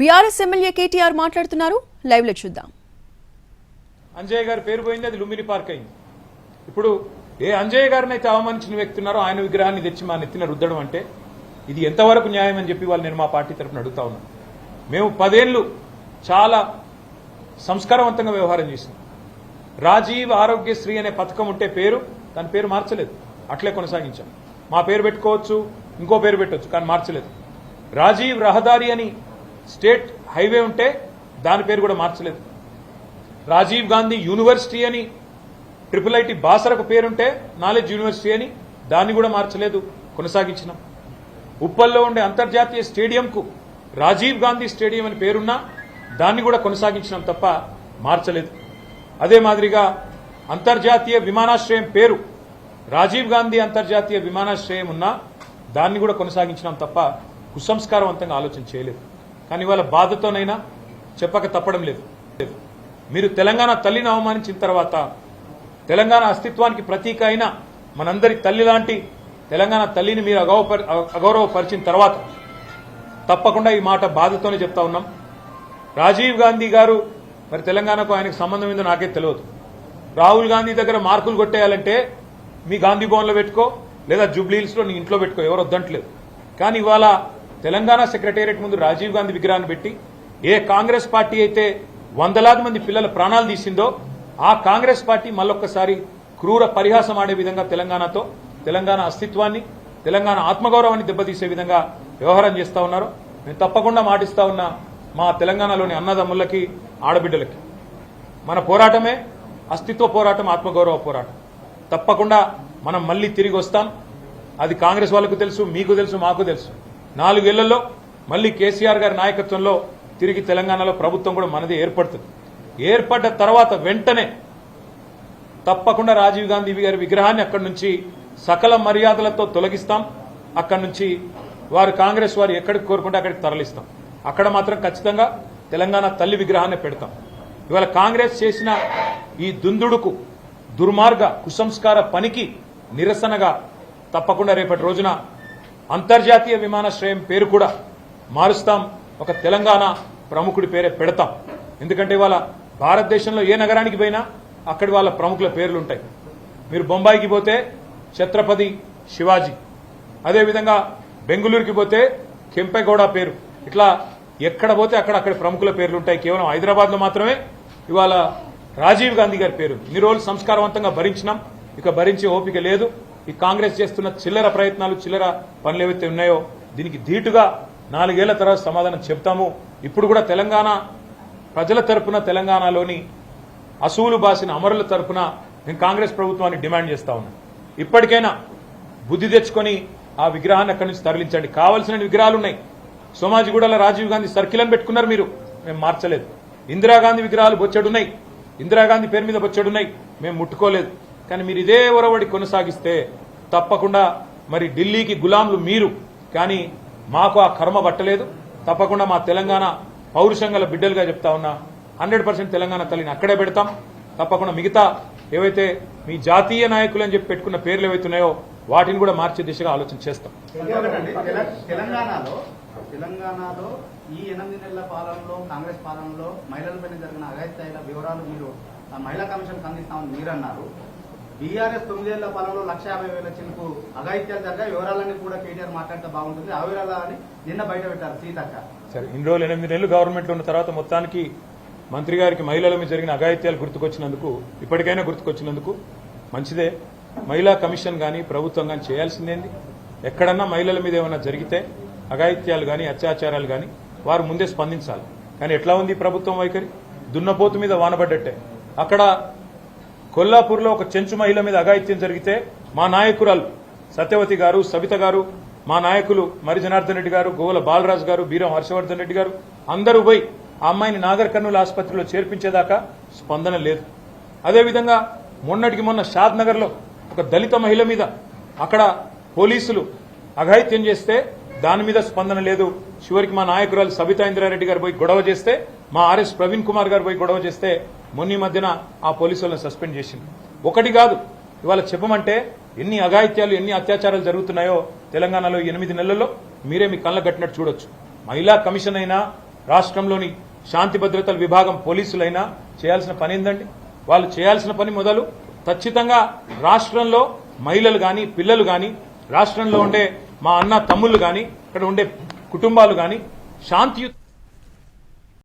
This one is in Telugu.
బీఆర్ఎస్ ఎమ్మెల్యే కేటీఆర్ మాట్లాడుతున్నారు. లైవ్లో చూద్దాం. అంజయ్య గారి పేరు పోయింది అది లుంబిని పార్క్ అయింది. ఇప్పుడు ఏ అంజయ్య గారిని అయితే అవమానించిన వ్యక్తి ఉన్నారో ఆయన విగ్రహాన్ని తెచ్చి మా నెత్తిన రుద్దడం అంటే ఇది ఎంతవరకు న్యాయం అని చెప్పి వాళ్ళు నేను మా పార్టీ తరఫున అడుగుతా ఉన్నాను మేము పదేళ్ళు చాలా సంస్కారవంతంగా వ్యవహారం చేసాం రాజీవ్ ఆరోగ్యశ్రీ అనే పథకం ఉంటే పేరు దాని పేరు మార్చలేదు. అట్లే కొనసాగించాం. మా పేరు పెట్టుకోవచ్చు ఇంకో పేరు పెట్టవచ్చు కానీ మార్చలేదు. రాజీవ్ రహదారి అని స్టేట్ హైవే ఉంటే దాని పేరు కూడా మార్చలేదు. రాజీవ్ గాంధీ యూనివర్సిటీ అని ట్రిపుల్ ఐటీ బాసరకు పేరుంటే నాలెడ్జ్ యూనివర్సిటీ అని దాన్ని కూడా మార్చలేదు కొనసాగించినాం. ఉప్పల్లో ఉండే అంతర్జాతీయ స్టేడియంకు రాజీవ్ గాంధీ స్టేడియం అని పేరున్నా దాన్ని కూడా కొనసాగించినాం తప్ప మార్చలేదు. అదే మాదిరిగా అంతర్జాతీయ విమానాశ్రయం పేరు రాజీవ్ గాంధీ అంతర్జాతీయ విమానాశ్రయం ఉన్నా దాన్ని కూడా కొనసాగించినాం తప్ప కుసంస్కారవంతంగా ఆలోచన చేయలేదు. కానీ వాళ్ళ బాధతోనైనా చెప్పక తప్పడం లేదు. లేదు. మీరు తెలంగాణ తల్లిని అవమానించిన తర్వాత తెలంగాణ అస్తిత్వానికి ప్రతీక అయిన మనందరి తల్లి లాంటి తెలంగాణ తల్లిని మీరు అగౌరవపరి అగౌరవపరిచిన తర్వాత తప్పకుండా ఈ మాట బాధతోనే చెప్తా ఉన్నాం. రాజీవ్ గాంధీ గారు మరి తెలంగాణకు ఆయనకు సంబంధం ఏందో నాకే తెలియదు. రాహుల్ గాంధీ దగ్గర మార్కులు కొట్టేయాలంటే మీ గాంధీ భవన్లో పెట్టుకో లేదా జూబ్లీహిల్స్లో నీ ఇంట్లో పెట్టుకో ఎవరు వద్దంటలేదు. కానీ ఇవాళ తెలంగాణ సెక్రటేరియట్ ముందు రాజీవ్ గాంధీ విగ్రహాన్ని పెట్టి ఏ కాంగ్రెస్ పార్టీ అయితే వందలాది మంది పిల్లల ప్రాణాలు తీసిందో ఆ కాంగ్రెస్ పార్టీ మళ్ళొక్కసారి క్రూర పరిహాసం ఆడే విధంగా తెలంగాణతో తెలంగాణ అస్తిత్వాన్ని తెలంగాణ ఆత్మగౌరవాన్ని దెబ్బతీసే విధంగా వ్యవహారం చేస్తా ఉన్నారు. మేము తప్పకుండా మాటిస్తా ఉన్న మా తెలంగాణలోని అన్నదమ్ములకి ఆడబిడ్డలకి. మన పోరాటమే అస్తిత్వ పోరాటం ఆత్మగౌరవ పోరాటం. తప్పకుండా మనం మళ్ళీ తిరిగి వస్తాం. అది కాంగ్రెస్ వాళ్ళకు తెలుసు మీకు తెలుసు మాకు తెలుసు. నాలుగేళ్ళలో మళ్ళీ కేసీఆర్ గారి నాయకత్వంలో తిరిగి తెలంగాణలో ప్రభుత్వం కూడా మనది ఏర్పడుతుంది. ఏర్పడ్డ తర్వాత వెంటనే తప్పకుండా రాజీవ్ గాంధీ గారి విగ్రహాన్ని అక్కడి నుంచి సకల మర్యాదలతో తొలగిస్తాం. అక్కడి నుంచి వారు కాంగ్రెస్ వారు ఎక్కడికి కోరుకుంటే అక్కడికి తరలిస్తాం. అక్కడ మాత్రం ఖచ్చితంగా తెలంగాణ తల్లి విగ్రహాన్ని పెడతాం. ఇవాళ కాంగ్రెస్ చేసిన ఈ దుందుడుకు దుర్మార్గ కుసంస్కార పనికి నిరసనగా తప్పకుండా రేపటి రోజున అంతర్జాతీయ విమానాశ్రయం పేరు కూడా మారుస్తాం. ఒక తెలంగాణ ప్రముఖుడి పేరే పెడతాం. ఎందుకంటే ఇవాళ భారతదేశంలో ఏ నగరానికి పోయినా అక్కడి వాళ్ళ ప్రముఖుల పేర్లు ఉంటాయి మీరు బొంబాయికి పోతే ఛత్రపతి శివాజీ. అదేవిధంగా బెంగళూరుకి పోతే కెంపెగౌడ పేరు. ఇట్లా ఎక్కడ పోతే అక్కడ అక్కడ ప్రముఖుల పేర్లు ఉంటాయి కేవలం హైదరాబాద్లో మాత్రమే. ఇవాళ రాజీవ్ గాంధీ గారి పేరు. ఇన్ని రోజులు సంస్కారవంతంగా భరించినాం. ఇక భరించే ఓపిక లేదు. ఈ కాంగ్రెస్ చేస్తున్న చిల్లర ప్రయత్నాలు చిల్లర పనులు ఏవైతే ఉన్నాయో దీనికి ధీటుగా నాలుగేళ్ళ తర్వాత సమాధానం చెప్తాము. ఇప్పుడు కూడా తెలంగాణ ప్రజల తరపున తెలంగాణలోని అసూలు బాసిన అమరుల తరపున నేను కాంగ్రెస్ ప్రభుత్వాన్ని డిమాండ్ చేస్తా ఉన్నాను ఇప్పటికైనా బుద్ధి తెచ్చుకొని ఆ విగ్రహాన్ని అక్కడి నుంచి తరలించండి. కావలసిన విగ్రహాలు ఉన్నాయి. సోమాజిగూడలో రాజీవ్ గాంధీ సర్కిల్ అని పెట్టుకున్నారు మీరు. మేము మార్చలేదు. ఇందిరాగాంధీ విగ్రహాలు బొచ్చడున్నాయి ఇందిరాగాంధీ పేరు మీద బొచ్చడున్నాయి మేము ముట్టుకోలేదు. కానీ మీరు ఇదే ఒరవడి కొనసాగిస్తే తప్పకుండా మరి ఢిల్లీకి గులాంలు మీరు. కానీ మాకు ఆ కర్మ పట్టలేదు. తప్పకుండా మా తెలంగాణ పౌరుషంగల బిడ్డలుగా చెప్తా ఉన్నా హండ్రెడ్ తెలంగాణ తల్లిని అక్కడే పెడతాం. తప్పకుండా మిగతా ఏవైతే మీ జాతీయ నాయకులు అని చెప్పి పెట్టుకున్న పేర్లు ఏవైతున్నాయో వాటిని కూడా మార్చే దిశగా ఆలోచన చేస్తాం. తెలంగాణలో తెలంగాణలో ఈ ఎనిమిది నెలల పాలనలో కాంగ్రెస్ పాలనలో మహిళలపైన జరిగిన అఘాయిత్యాల వివరాలు మీరు మహిళా కమిషన్ అందిస్తామని మీరు అన్నారు బీఆర్ఎస్ తొమ్మిదేళ్ళ పాలనలో లక్ష యాభై వేల చిలుకు అఘాయిత్యాలు జరిగా వివరాలన్నీ కూడా కేటీఆర్ మాట్లాడితే బాగుంటుంది. ఆ వివరాలని నిన్న బయట పెట్టారు సీతక్క. సరే ఇన్ని రోజులు ఎనిమిది నెలలు గవర్నమెంట్లో ఉన్న తర్వాత మొత్తానికి మంత్రి గారికి మహిళల మీద జరిగిన అఘాయిత్యాలు గుర్తుకొచ్చినందుకు ఇప్పటికైనా గుర్తుకొచ్చినందుకు మంచిదే. మహిళా కమిషన్ కానీ ప్రభుత్వం కానీ చేయాల్సిందేంది? ఎక్కడన్నా మహిళల మీద ఏమైనా జరిగితే అఘాయిత్యాలు కానీ అత్యాచారాలు కానీ వారు ముందే స్పందించాలి. కానీ ఎట్లా ఉంది ప్రభుత్వం వైఖరి? దున్నపోతు మీద వానబడ్డట్టే అక్కడ కొల్లాపూర్లో ఒక చెంచు మహిళ మీద అఘాయిత్యం జరిగితే మా నాయకురాలు సత్యవతి గారు సవిత గారు మా నాయకులు మరి జనార్దన్ రెడ్డి గారు గోవల బాలరాజు గారు బీరం హర్షవర్ధన్ రెడ్డి గారు అందరూ పోయి ఆ అమ్మాయిని నాగర్ కర్నూలు ఆసుపత్రిలో చేర్పించేదాకా స్పందన లేదు. అదేవిధంగా మొన్నటికి మొన్న షాద్ నగర్లో ఒక దళిత మహిళ మీద అక్కడ పోలీసులు అఘాయిత్యం చేస్తే దాని మీద స్పందన లేదు. చివరికి మా నాయకురాలు సబితా ఇంద్రారెడ్డి గారు పోయి గొడవ చేస్తే మా ఆర్ఎస్ ప్రవీణ్ కుమార్ గారు పోయి గొడవ చేస్తే మొన్న మధ్యన ఆ పోలీసులను సస్పెండ్ చేసింది. ఒకటి కాదు ఇవాళ చెప్పమంటే ఎన్ని అఘాయిత్యాలు ఎన్ని అత్యాచారాలు జరుగుతున్నాయో తెలంగాణలో ఎనిమిది నెలల్లో మీరే మీ కళ్ళ కట్టినట్టు చూడొచ్చు. మహిళా కమిషన్ అయినా రాష్ట్రంలోని శాంతి భద్రతల విభాగం పోలీసులైనా చేయాల్సిన పని ఏందండి? వాళ్ళు చేయాల్సిన పని మొదలు ఖచ్చితంగా రాష్ట్రంలో మహిళలు కానీ పిల్లలు కానీ రాష్ట్రంలో ఉండే మా అన్న తమ్ముళ్ళు కానీ ఇక్కడ ఉండే కుటుంబాలు కానీ శాంతియుత